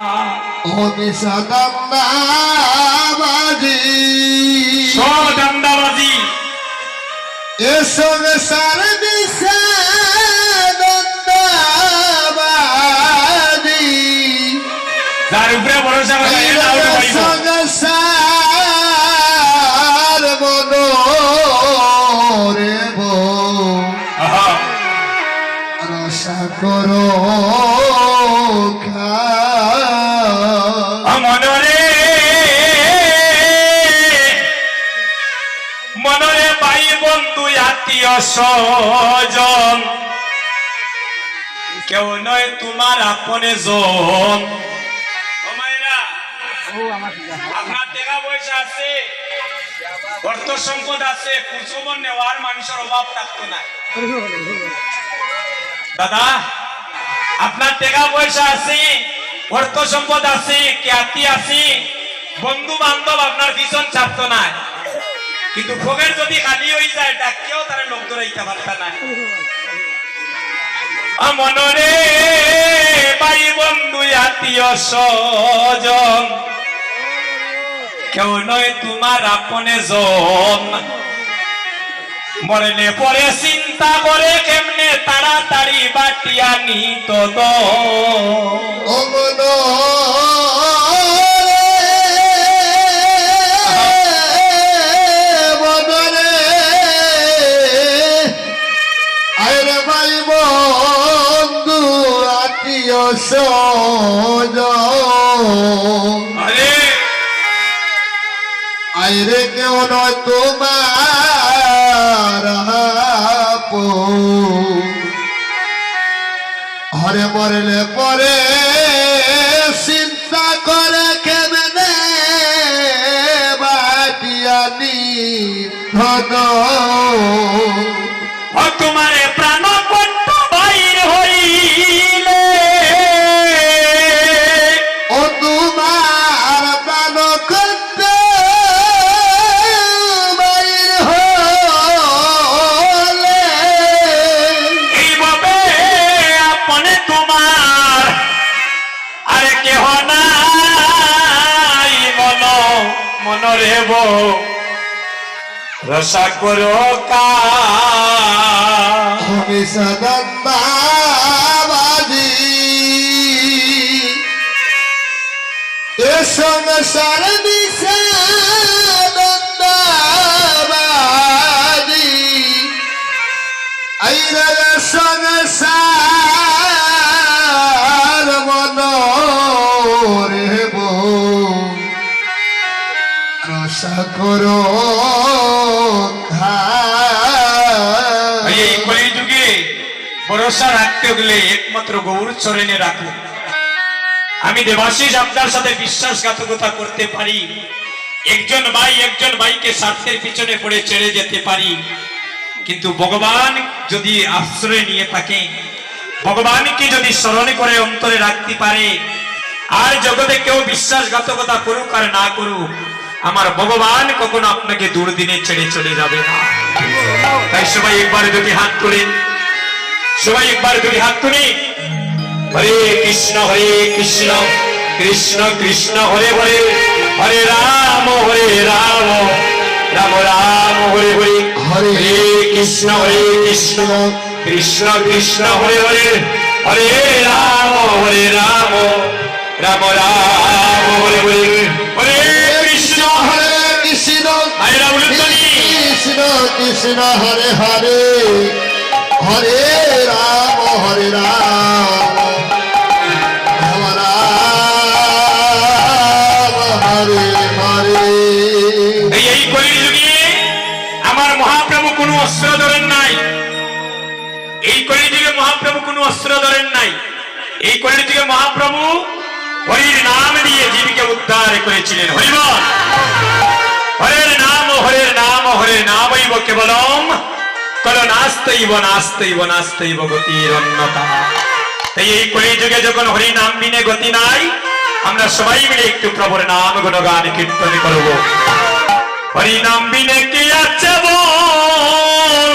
আমি সদম্বাবাজি সদান্দাবাজি এসো সার দিশানন্দাবাজি বন্ধু, আত্মীয় স্বজন। কেউ নয় তোমার আপনে জন। আপনার টাকা পয়সা আছে, অর্থ সম্পদ আছে কুচমন নেওয়ার মানুষের অভাব থাকতো না। দাদা, আপনার টাকা পয়সা আছে, অর্থ সম্পদ আছে, খ্যাতি আছে বন্ধু বান্ধব আপনার ভীষণ ছাড়তো না। কিন্তু ভোগের যদি খালি হয়ে যায় ডাকিও তারা লোক ধরাইতে পারতা না। আ মনরে ভাই বন্ধু, আত্মীয়, স্বজন। কেউ নয় তোমার আপনে জন। মরলে পরে চিন্তা করে কেমনে তাড়াতাড়ি বাটিয়া নিত অমন আরে আইরে কেউ নয় তোমার। হরে মরলে মনরে বো রসা করো কা আমি সদম্বাবাজি এ সংসার বিষাদন্দাবাজি আইরা সংসার করো এই কলিযুগে ভরসা রাখতে গেলে একমাত্র গৌর চরণে রাখো। আমি দেবাশিস আপনার সাথে বিশ্বাসঘাতকতা করতে পারি। একজন ভাই একজন ভাইকে স্বার্থের পিছনে পড়ে ছেড়ে যেতে পারি। কিন্তু ভগবান যদি আশ্রয় নিয়ে থাকে, ভগবানকে যদি স্মরণ করে অন্তরে রাখতে পারে, আর জগতে কেউ বিশ্বাসঘাতকতা করুক আর না করুক আমার ভগবান কখনো আপনাকে দুর্দিনে ছেড়ে চলে যাবে না। তাই সবাই একবার দুটি হাত তুলেন সবাই একবার দুটি হাত তুলি। হরে কৃষ্ণ হরে কৃষ্ণ কৃষ্ণ কৃষ্ণ হরে হরে হরে রাম হরে রাম রাম রাম হরে হরে। হরে হরে কৃষ্ণ হরে কৃষ্ণ কৃষ্ণ কৃষ্ণ হরে হরে। হরে রাম হরে রাম রাম রাম হরে হরে। কৃষ্ণ হরে হরে। হরে রাম হরে রাম। কোনো অস্ত্র ধরেন নাই। এই কলিযুগে মহাপ্রভু কোনো অস্ত্র ধরেন নাই। এই কলিযুগে মহাপ্রভু হরির নাম দিয়ে জীবিকা উদ্ধার করেছিলেন। হরিবল! হরের নাম হরের নাম হরের নামইব কেবলম কল নাস্তইব নাস্তইব নাস্তইব গতির অন্যতা তাই এই কলিযুগে যখন হরি নাম বিনে গতি নাই আমরা সবাই মিলে একটু প্রভুর নাম গুণগান কীর্তন করব হরি নাম বিনে কি আছে বল